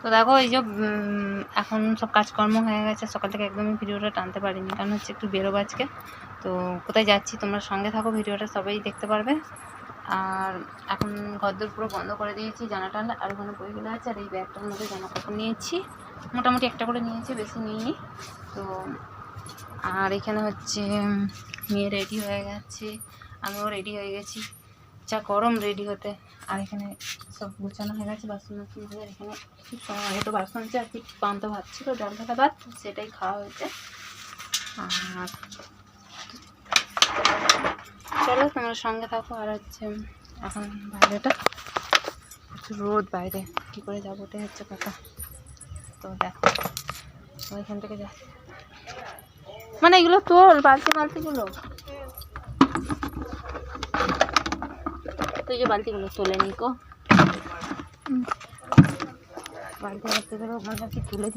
তো দেখো এই যে এখন সব কাজকর্ম হয়ে গেছে। সকাল থেকে একদমই ভিডিওটা টানতে পারিনি। কারণ হচ্ছে একটু বেরোবো আজকে। তো কোথায় যাচ্ছি তোমরা সঙ্গে থাকো, ভিডিওটা সবাই দেখতে পারবে। আর এখন ঘরদোর পুরো বন্ধ করে দিয়েছি জানা টানা আর ওখানে বইগুলো আছে। আর এই ব্যাগটার মধ্যে জামা কাপড় নিয়েছি। মোটামুটি একটা করে নিয়েছি, বেশি নিইনি। তো আর এখানে হচ্ছে, মেয়ে রেডি হয়ে গেছে। আমিও রেডি হয়ে গেছি। যা গরম রেডি হতে। আর এখানে সব গোছানো হয়ে গেছে, বাসন বাসন আর এখানে আগে তো বাসন হচ্ছে আর কি পান্তা ভাত ছিল, ডাল ভাতা ভাত, সেটাই খাওয়া হয়েছে। আর চলো তোমার সঙ্গে থাকো, আর হচ্ছে এখন বাইরেটা। প্রচুর রোদ বাইরে, কী করে যাব ওটাই হচ্ছে কথা। তো দেখো ওইখান থেকে যা মানে এগুলো তোল, বালতি বালতিগুলো? তুই যে বালতিগুলো তোলে নিকো। কি তুলে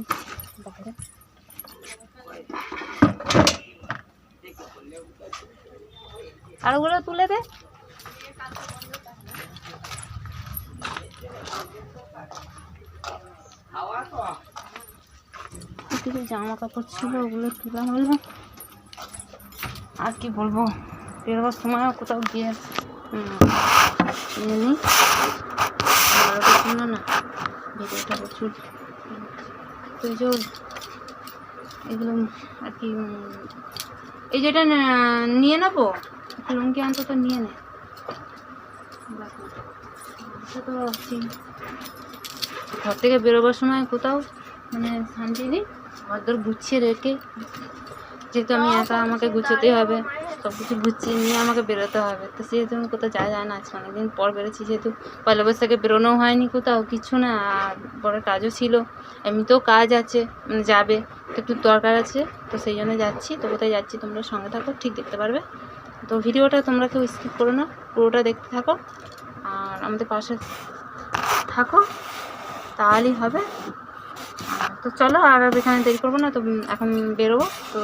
আর ওগুলো তুলে দে। জামা কাপড় ছিল, ওগুলো তোলা হলো। আর কি বলব? বেরোবার সময় কোথাও গিয়ে নিই না প্রচুর এই যে আর কি এই যেটা নিয়ে নেব লুঙ্গি অন্তত নিয়ে নে তো ঘর থেকে বেরোবার সময় কোথাও মানে শান্তি নেই। ঘরদোর গুছিয়ে রেখে যেহেতু আমি একা, আমাকে গুছোতেই হবে। সব কিছু গুছিয়ে নিয়ে আমাকে বেরোতে হবে। তো সেহেতু আমি কোথাও যাওয়া যায় না আজকে অনেকদিন পর বেরোচ্ছি যেহেতু পয়লা বৈশাখে বেরোনোও হয়নি কোথাও, কিছু না, আর বড় কাজও ছিল। এমনিতেও কাজ আছে মানে যাবে, তো একটু দরকার আছে, তো সেই জন্য যাচ্ছি। তো কোথায় যাচ্ছি তোমরা সঙ্গে থাকো, ঠিক দেখতে পারবে। তো ভিডিওটা তোমরা কেউ স্কিপ করো না, পুরোটা দেখতে থাকো, আর আমাদের পাশে থাকো, তাহলেই হবে। তো চলো আর এখানে দেরি করব না, তো এখন বেরোবো, তো